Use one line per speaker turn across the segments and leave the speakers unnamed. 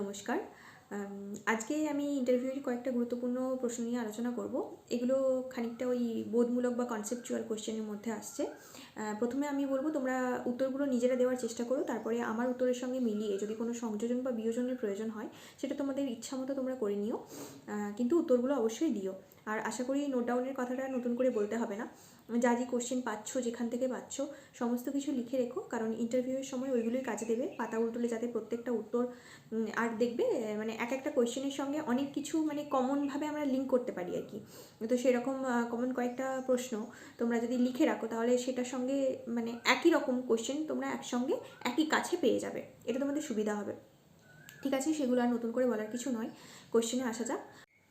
নমস্কার। আজকে আমি ইন্টারভিউয়ের কয়েকটা গুরুত্বপূর্ণ প্রশ্ন নিয়ে আলোচনা করব। এগুলো খানিকটা ওই বোধমূলক বা কনসেপচুয়াল কোশ্চেনের মধ্যে আসছে। প্রথমে আমি বলব, তোমরা উত্তরগুলো নিজেরা দেওয়ার চেষ্টা করো, তারপরে আমার উত্তরের সঙ্গে মিলিয়ে যদি কোনো সংযোজন বা বিয়োজনের প্রয়োজন হয়, সেটা তোমাদের ইচ্ছা মতো তোমরা করে নিও। কিন্তু উত্তরগুলো অবশ্যই দিও। আর আশা করি নোট ডাউনের কথাটা নতুন করে বলতে হবে না। যা যে কোশ্চেন পাচ্ছ, যেখান থেকে পাচ্ছ, সমস্ত কিছু লিখে রেখো। কারণ ইন্টারভিউয়ের সময় ওইগুলোই কাজে দেবে। পাতা উল্টোলে যাতে প্রত্যেকটা উত্তর আর দেখবে মানে এক একটা কোয়েশ্চেনের সঙ্গে অনেক কিছু মানে কমনভাবে আমরা লিঙ্ক করতে পারি আর কি। তো সেরকম কমন কয়েকটা প্রশ্ন। তোমরা যদি লিখে রাখো, তাহলে সেটার সঙ্গে মানে একই রকম কোশ্চেন তোমরা একসঙ্গে একই কাছে পেয়ে যাবে। এটা তোমাদের সুবিধা হবে। ঠিক আছে? সেগুলো আর নতুন করে বলার কিছু নয়। কোশ্চেনে আসা যাক।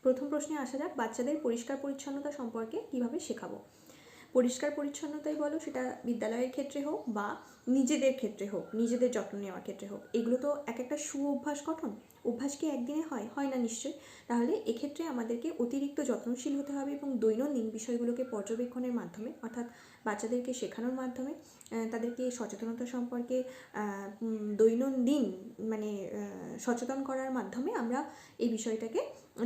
প্রথম প্রশ্নে আসা যাক, বাচ্চাদের পরিষ্কার পরিচ্ছন্নতা সম্পর্কে কীভাবে শেখাবো? পরিষ্কার পরিচ্ছন্নতাই বলো সেটা বিদ্যালয়ের ক্ষেত্রে হোক বা নিজেদের ক্ষেত্রে হোক, নিজেদের যত্ন নেওয়ার ক্ষেত্রে হোক, এগুলো তো এক একটা সু অভ্যাস গঠন। অভ্যাস কি একদিনে হয়? হয় না নিশ্চয়ই। তাহলে এক্ষেত্রে আমাদেরকে অতিরিক্ত যত্নশীল হতে হবে এবং দৈনন্দিন বিষয়গুলোকে পর্যবেক্ষণের মাধ্যমে, অর্থাৎ বাচ্চাদেরকে শেখানোর মাধ্যমে তাদেরকে সচেতনতা সম্পর্কে দৈনন্দিন মানে সচেতন করার মাধ্যমে আমরা এই বিষয়টাকে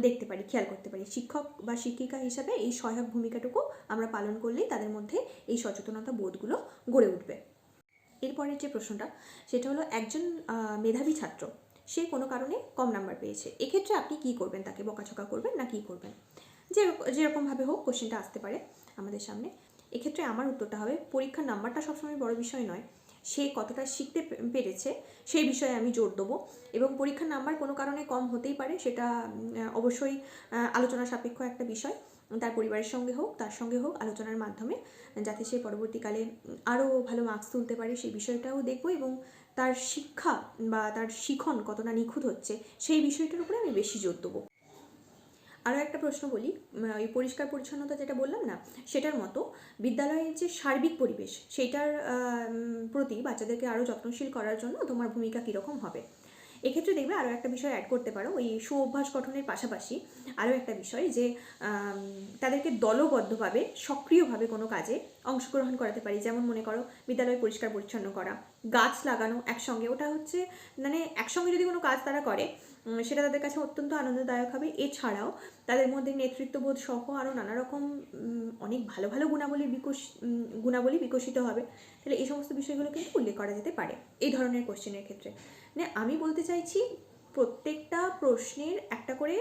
দেখতে পারি, খেয়াল করতে পারি। শিক্ষক বা শিক্ষিকা হিসাবে এই সহায়ক ভূমিকাটুকু আমরা পালন করলেই তাদের মধ্যে এই সচেতনতা বোধগুলো গড়ে উঠবে। এরপরের যে প্রশ্নটা, সেটা হলো একজন মেধাবী ছাত্র, সে কোনো কারণে কম নাম্বার পেয়েছে। এক্ষেত্রে আপনি কি করবেন? তাকে বকাঝকা করবেন না কি করবেন? যে যেরকমভাবে হোক কোশ্চেনটা আসতে পারে আমাদের সামনে। এক্ষেত্রে আমার উত্তরটা হবে, পরীক্ষার নাম্বারটা সবসময় বড় বিষয় নয়। সে কতটা শিখতে পেরেছে, সেই বিষয়ে আমি জোর দেবো। এবং পরীক্ষার নাম্বার কোনো কারণে কম হতেই পারে, সেটা অবশ্যই আলোচনা সাপেক্ষ একটা বিষয়। তার পরিবারের সঙ্গে হোক, তার সঙ্গে হোক আলোচনার মাধ্যমে, যাতে সে পরবর্তীকালে আরও ভালো মার্কস তুলতে পারে, সেই বিষয়টাও দেখব এবং তার শিক্ষা বা তার শিখন কতটা নিখুঁত হচ্ছে, সেই বিষয়টার উপরে আমি বেশি জোর দেবো। আরও একটা প্রশ্ন বলি ওই পরিষ্কার পরিচ্ছন্নতা যেটা বললাম না, সেটার মতো বিদ্যালয়ের যে সার্বিক পরিবেশ সেইটার প্রতি বাচ্চাদেরকে আরও যত্নশীল করার জন্য তোমার ভূমিকা কীরকম হবে? এক্ষেত্রে দেখবে আরও একটা বিষয় অ্যাড করতে পারো, ওই সু অভ্যাস গঠনের পাশাপাশি আরও একটা বিষয় যে তাদেরকে দলবদ্ধভাবে সক্রিয়ভাবে কোনো কাজে অংশগ্রহণ করাতে পারি। যেমন মনে করো, বিদ্যালয় পরিষ্কার পরিচ্ছন্ন করা, গাছ লাগানো একসঙ্গে। ওটা হচ্ছে মানে একসঙ্গে যদি কোনো কাজ তারা করে সেটা তাদের কাছে অত্যন্ত আনন্দদায়ক হবে। এছাড়াও তাদের মধ্যে নেতৃত্ববোধ সহ আরও নানা রকম অনেক ভালো ভালো গুণাবলী বিকশ গুণাবলী বিকশিত হবে। তাহলে এই সমস্ত বিষয়গুলো কিন্তু উল্লেখ করা যেতে পারে এই ধরনের কোশ্চেনের ক্ষেত্রে। মানে আমি বলতে চাইছি, প্রত্যেকটা প্রশ্নের একটা করে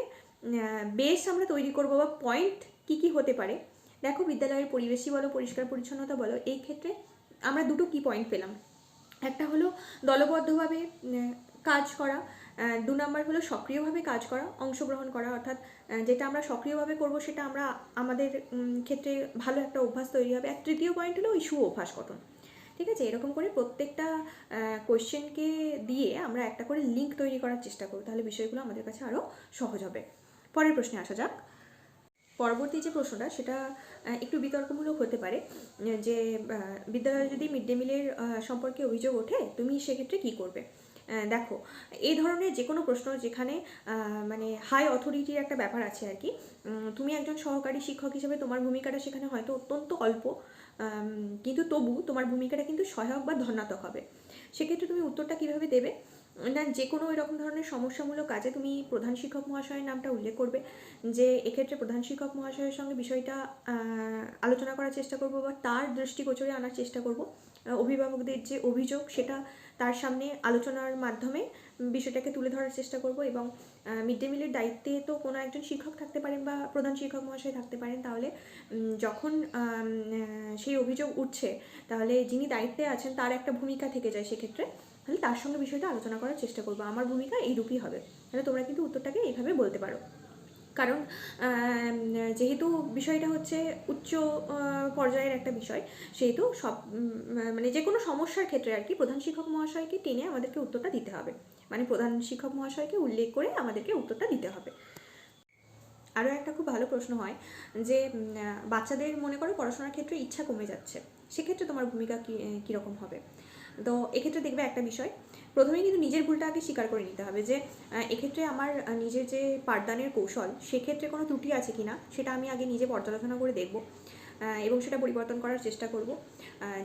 বেস আমরা তৈরি করব বা পয়েন্ট কি কি হতে পারে। দেখো বিদ্যালয়ের পরিবেশই বলো, পরিষ্কার পরিচ্ছন্নতা বলো, এই ক্ষেত্রে আমরা দুটো কি পয়েন্ট পেলাম। একটা হলো দলবদ্ধভাবে কাজ করা দু নম্বর হলো সক্রিয়ভাবে কাজ করা, অংশগ্রহণ করা, অর্থাৎ যেটা আমরা সক্রিয়ভাবে করব সেটা আমরা আমাদের ক্ষেত্রে ভালো একটা অভ্যাস তৈরি হবে। আর তৃতীয় পয়েন্ট হলো ওই সু অভ্যাস গঠন। ঠিক আছে? এরকম করে প্রত্যেকটা কোয়েশ্চেনকে দিয়ে আমরা একটা করে লিঙ্ক তৈরি করার চেষ্টা করব। তাহলে বিষয়গুলো আমাদের কাছে আরও সহজ হবে। পরের প্রশ্নে আসা যাক। পরবর্তী যে প্রশ্নটা, সেটা একটু বিতর্কমূলক হতে পারে যে বিদ্যালয়ে যদি মিড ডে মিলের সম্পর্কে অভিযোগ ওঠে, তুমি সেক্ষেত্রে কি করবে? দেখো, এই ধরনের যে কোনো প্রশ্ন যেখানে মানে হাই অথরিটির একটা ব্যাপার আছে আর কি তুমি একজন সহকারী শিক্ষক হিসেবে তোমার ভূমিকাটা সেখানে হয়তো অত্যন্ত অল্প কিন্তু তবু তোমার ভূমিকাটা কিন্তু সহায়ক বা ধনাত্মক হবে। সেক্ষেত্রে তুমি উত্তরটা কীভাবে দেবে? না, যে কোনো এরকম ধরনের সমস্যামূলক কাজে তুমি প্রধান শিক্ষক মহাশয়ের নামটা উল্লেখ করবে, যে এক্ষেত্রে প্রধান শিক্ষক মহাশয়ের সঙ্গে বিষয়টা আলোচনা করার চেষ্টা করব বা তার দৃষ্টিগোচরে আনার চেষ্টা করব। অভিভাবকদের যে অভিযোগ, সেটা তার সামনে আলোচনার মাধ্যমে বিষয়টাকে তুলে ধরার চেষ্টা করব এবং মিড ডে মিলের দায়িত্বে তো কোনো একজন শিক্ষক থাকতে পারেন বা প্রধান শিক্ষক মহাশয় থাকতে পারেন, তাহলে যখন সেই অভিযোগ উঠছে, তাহলে যিনি দায়িত্বে আছেন তার একটা ভূমিকা থেকে যায় সেক্ষেত্রে, তাহলে তার সঙ্গে বিষয়টা আলোচনা করার চেষ্টা করব। আমার ভূমিকা এইরূপই হবে। তাহলে তোমরা কিন্তু উত্তরটাকে এইভাবে বলতে পারো। কারণ যেহেতু বিষয়টা হচ্ছে উচ্চ পর্যায়ের একটা বিষয়, সেহেতু সব মানে যে কোনো সমস্যার ক্ষেত্রে আর কি প্রধান শিক্ষক মহাশয়কে টেনে আমাদেরকে উত্তরটা দিতে হবে। মানে প্রধান শিক্ষক মহাশয়কে উল্লেখ করে আমাদেরকে উত্তরটা দিতে হবে। আরও একটা খুব ভালো প্রশ্ন হয় যে বাচ্চাদের মনে করো পড়াশোনার ক্ষেত্রে ইচ্ছা কমে যাচ্ছে। সেক্ষেত্রে তোমার ভূমিকা কী কীরকম হবে? তো এক্ষেত্রে দেখবে একটা বিষয়। প্রথমেই কিন্তু নিজের ভুলটা আগে স্বীকার করে নিতে হবে যে এক্ষেত্রে আমার নিজের যে পাঠদানের কৌশল, সেক্ষেত্রে কোনো ত্রুটি আছে কি না সেটা আমি আগে নিজে পর্যালোচনা করে দেখব এবং সেটা পরিবর্তন করার চেষ্টা করব।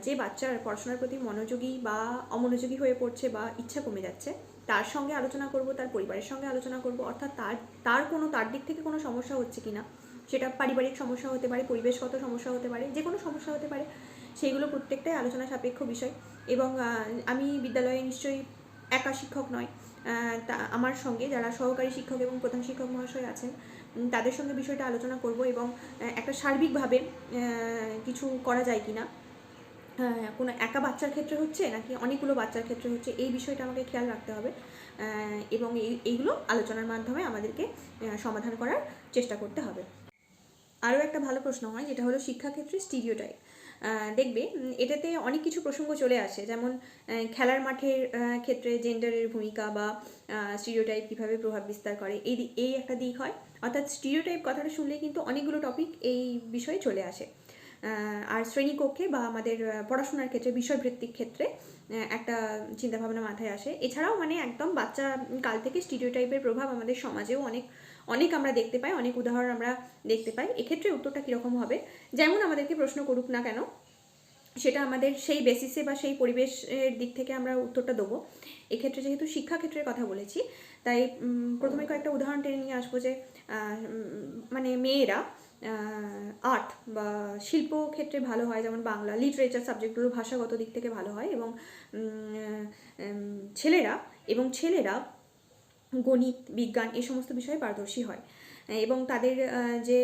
যে বাচ্চার পড়াশোনার প্রতি মনোযোগী বা অমনোযোগী হয়ে পড়ছে বা ইচ্ছা কমে যাচ্ছে, তার সঙ্গে আলোচনা করব, তার পরিবারের সঙ্গে আলোচনা করব, অর্থাৎ তার তার কোনো, তার দিক থেকে কোনো সমস্যা হচ্ছে কি না সেটা পারিবারিক সমস্যা হতে পারে, পরিবেশগত সমস্যা হতে পারে যে কোনো সমস্যা হতে পারে, সেইগুলো প্রত্যেকটাই আলোচনা সাপেক্ষ বিষয়। এবং আমি বিদ্যালয়ে নিশ্চয়ই একা শিক্ষক নয় তা, আমার সঙ্গে যারা সহকারী শিক্ষক এবং প্রধান শিক্ষক মহাশয় আছেন তাদের সঙ্গে বিষয়টা আলোচনা করব এবং একটা সার্বিকভাবে কিছু করা যায় কি না কোনো একা বাচ্চার ক্ষেত্রে হচ্ছে নাকি অনেকগুলো বাচ্চার ক্ষেত্রে হচ্ছে, এই বিষয়টা আমাকে খেয়াল রাখতে হবে। এবং এই, এইগুলো আলোচনার মাধ্যমে আমাদেরকে সমাধান করার চেষ্টা করতে হবে। আরও একটা ভালো প্রশ্ন হয়, যেটা হলো শিক্ষাক্ষেত্রে স্টিরিওটাইপ। দেখবে এটাতে অনেক কিছু প্রসঙ্গ চলে আসে। যেমন খেলার মাঠের ক্ষেত্রে জেন্ডারের ভূমিকা বা স্টিরিওটাইপ কীভাবে প্রভাব বিস্তার করে, এই এই একটা দিক হয়। অর্থাৎ স্টিরিওটাইপ কথাটা শুনলে কিন্তু অনেকগুলো টপিক এই বিষয়ে চলে আসে। আর শ্রেণীকক্ষে বা আমাদের পড়াশোনার ক্ষেত্রে, বিষয়ভিত্তিক ক্ষেত্রে একটা চিন্তাভাবনা মাথায় আসে। এছাড়াও মানে একদম বাচ্চা কাল থেকে স্টিরিওটাইপের প্রভাব আমাদের সমাজেও অনেক অনেক আমরা দেখতে পাই, অনেক উদাহরণ আমরা দেখতে পাই। এক্ষেত্রে উত্তরটা কীরকম হবে? যেমন আমাদেরকে প্রশ্ন করুক না কেন, সেটা আমাদের সেই বেসিসে বা সেই পরিবেশের দিক থেকে আমরা উত্তরটা দেবো। এক্ষেত্রে যেহেতু শিক্ষাক্ষেত্রের কথা বলেছি, তাই প্রথমে কয়েকটা উদাহরণ টেনে নিয়ে আসব যে মানে মেয়েরা আর্ট বা শিল্প ক্ষেত্রে ভালো হয়, যেমন বাংলা লিটারেচার সাবজেক্টগুলো ভাষাগত দিক থেকে ভালো হয় এবং ছেলেরা এবং ছেলেরা গণিত, বিজ্ঞান এই সমস্ত বিষয়ে পারদর্শী হয়। এবং তাদের যে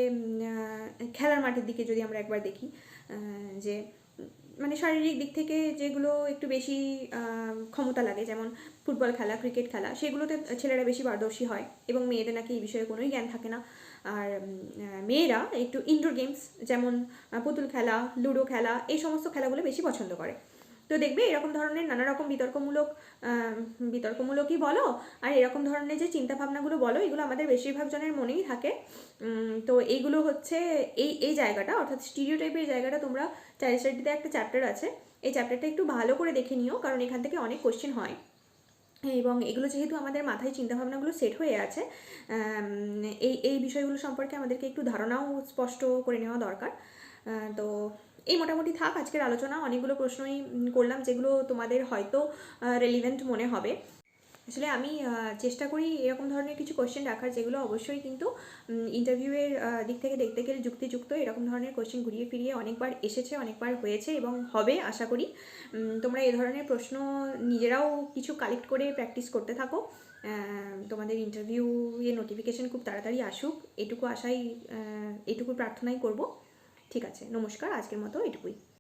খেলার মাঠের দিকে যদি আমরা একবার দেখি যে মানে শারীরিক দিক থেকে যেগুলো একটু বেশি ক্ষমতা লাগে, যেমন ফুটবল খেলা, ক্রিকেট খেলা, সেগুলোতে ছেলেরা বেশি পারদর্শী হয় এবং মেয়েদের নাকি এই বিষয়ে কোনোই জ্ঞান থাকে না। আর মেয়েরা একটু ইনডোর গেমস যেমন পুতুল খেলা, লুডো খেলা, এই সমস্ত খেলাগুলো বেশি পছন্দ করে। তো দেখবে এরকম ধরনের নানা রকম বিতর্কমূলক বিতর্কমূলকই বলো, আর এরকম ধরনের যে চিন্তাভাবনাগুলো বলো, এগুলো আমাদের বেশিরভাগ জনের মনেই থাকে। তো এইগুলো হচ্ছে এই এই জায়গাটা, অর্থাৎ স্টিরিও টাইপের জায়গাটা তোমরা চাইল্ড একটা চ্যাপ্টার আছে। এই চ্যাপ্টারটা একটু ভালো করে দেখে নিও, কারণ এখান থেকে অনেক কোশ্চেন হয়। এবং এগুলো যেহেতু আমাদের মাথায় চিন্তাভাবনাগুলো সেট হয়ে আছে এই এই বিষয়গুলো সম্পর্কে আমাদেরকে একটু ধারণাও স্পষ্ট করে নেওয়া দরকার। তো এই মোটামুটি থাক, আজকের আলোচনা। অনেকগুলো প্রশ্নই করলাম, যেগুলো তোমাদের হয়তো রেলিভেন্ট মনে হবে। আসলে আমি চেষ্টা করি এরকম ধরনের কিছু কোশ্চেন রাখার, যেগুলো অবশ্যই কিন্তু ইন্টারভিউয়ের দিক থেকে দেখতে গেলে যুক্তিযুক্ত, এরকম ধরনের কোশ্চেন ঘুরিয়ে ফিরিয়ে অনেকবার এসেছে, অনেকবার হয়েছে এবং হবে, আশা করি। তোমরা এ ধরনের প্রশ্ন নিজেরাও কিছু কালেক্ট করে প্র্যাকটিস করতে থাকো। তোমাদের ইন্টারভিউ এর নোটিফিকেশন খুব তাড়াতাড়ি আসুক, এটুকু আশাই এটুকু প্রার্থনাই করব। ঠিক আছে নমস্কার আজকের মতো এটুকুই